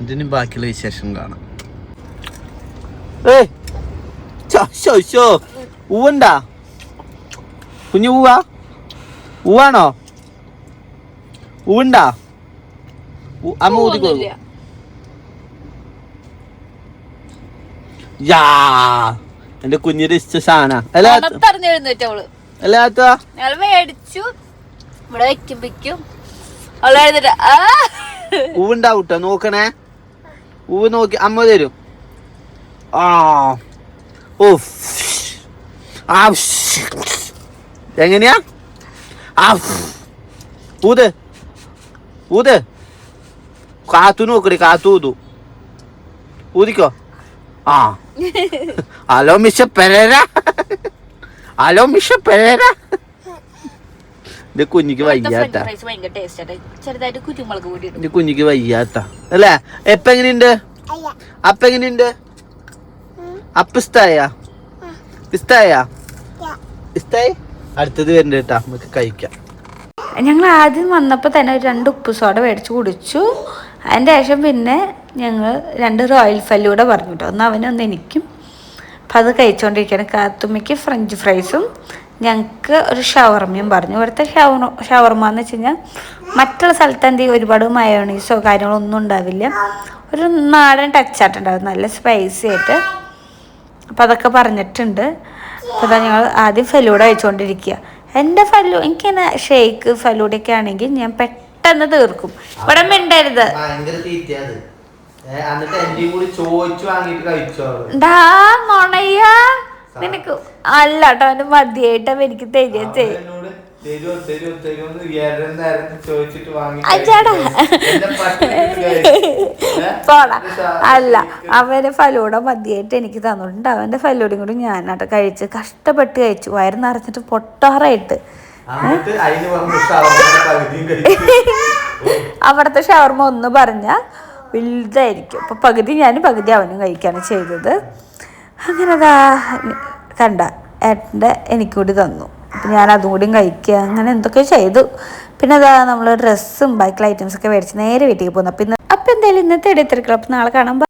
ഇതിന് ബാക്കിയുള്ള വിശേഷം കാണാം. ഊവണ്ടാ കുഞ്ഞു ഊവാ ഊവാണോ ഊവണ്ടാ അമ്മ ഊതിക്കോ യാ. എന്റെ കുഞ്ഞിന്റെ ഇഷ്ട സാധന. അല്ലാത്ത മേടിച്ചു. ഇവിടെ വെക്കുമ്പോഴേക്കും നോക്കണേ. പൂവ് നോക്കി അമ്മ തരും. ആ. ഓ ആ. എങ്ങനെയാ? ആ. ഊത്. ഊത്. കാത്തു നോക്കടി കാത്തു ഊതു. ഊതിക്കോ? ആ. *laughs* ഹലോ മിഷ പെരേര. ഹലോ മിഷ പെരേര. ഇത് കുഞ്ഞിക്ക് വയ്യാത്ത. ചെറുതായിട്ട് കുരുമുളക് എന്റെ കുഞ്ഞിക്ക് വയ്യാത്ത. അല്ലേ? എപ്പ എങ്ങനെയുണ്ട്? അപ്പ എങ്ങനെയുണ്ട്? അപ്പ ഇഷ്ടായ? ഇഷ്ടായ? ഇഷ്ടായി? അടുത്തത് വരുന്നുണ്ട് കേട്ടാ. നമുക്ക് കഴിക്കാം. ഞങ്ങൾ ആദ്യം വന്നപ്പോൾ തന്നെ ഒരു രണ്ട് ഉപ്പ് സോഡ മേടിച്ച് കുടിച്ചു. അതിന്റെ ശേഷം പിന്നെ ഞങ്ങൾ രണ്ട് റോയൽ ഫല്ലൂടെ പറഞ്ഞു കേട്ടോ. ഒന്ന് അവനൊന്ന് എനിക്കും. അപ്പം അത് കഴിച്ചുകൊണ്ടിരിക്കുകയാണ് കാത്തുമ്മയ്ക്ക് ഫ്രഞ്ച് ഫ്രൈസും ഞങ്ങൾക്ക് ഒരു ഷവർമയും പറഞ്ഞു. ഇവിടുത്തെ ഷവർ ഷവർമ എന്ന് വെച്ച് കഴിഞ്ഞാൽ മറ്റുള്ള സ്ഥലത്ത് എന്ത് ചെയ്യും? ഒരുപാട് മയോണീസോ കാര്യങ്ങളോ ഒന്നും ഉണ്ടാവില്ല. ഒരു നാടൻ ടച്ചായിട്ടുണ്ടാവും നല്ല സ്പൈസി ആയിട്ട്. അപ്പോൾ അതൊക്കെ പറഞ്ഞിട്ടുണ്ട്. അപ്പോൾ അതാ ഞങ്ങൾ ആദ്യം ഫലൂഡ കഴിച്ചുകൊണ്ടിരിക്കുക എന്റെ ഫലു എനിക്കിങ്ങനെ ഷേക്ക് ഫലൂഡയൊക്കെ ആണെങ്കിൽ ഞാൻ പെട്ടെന്ന് തീർക്കും. ഇവിടെ മിണ്ടരുത്. ഡാ നുണയ്യ. നിനക്ക് അല്ല കേട്ടോ അവന് മതിയായിട്ട് എനിക്ക് തരിക ചെയ്യും? പോടാ. അല്ല അവന്റെ ഫലൂട മതിയായിട്ട് എനിക്ക് തന്നിട്ടുണ്ട്. അവന്റെ ഫലൂടയും കൂടി ഞാൻ കേട്ടോ കഴിച്ച് കഷ്ടപ്പെട്ട് കഴിച്ചു. വയറ് നിറച്ചിട്ട് പൊട്ടാറായിട്ട്. *laughs* അവിടുത്തെ ഷവർമ ഒന്ന് പറഞ്ഞ വലുതായിരിക്കും. അപ്പൊ പകുതി ഞാനും പകുതി അവനും കഴിക്കാണ് ചെയ്തത്. അങ്ങനെ അതാ കണ്ട എനിക്ക് കൂടി തന്നു. അപ്പം ഞാൻ അതും കൂടിയും കഴിക്കുക. അങ്ങനെ എന്തൊക്കെ ചെയ്തു. പിന്നെ അതാ നമ്മൾ ഡ്രസ്സും ബാക്കിയുള്ള ഐറ്റംസ് ഒക്കെ മേടിച്ച് നേരെ വീട്ടിൽ പോകുന്നു അപ്പം ഇന്ന് അപ്പം എന്തായാലും ഇന്നത്തെ ഇടയിൽ ഇടത്തിരിക്കണം അപ്പം നാളെ കാണാൻ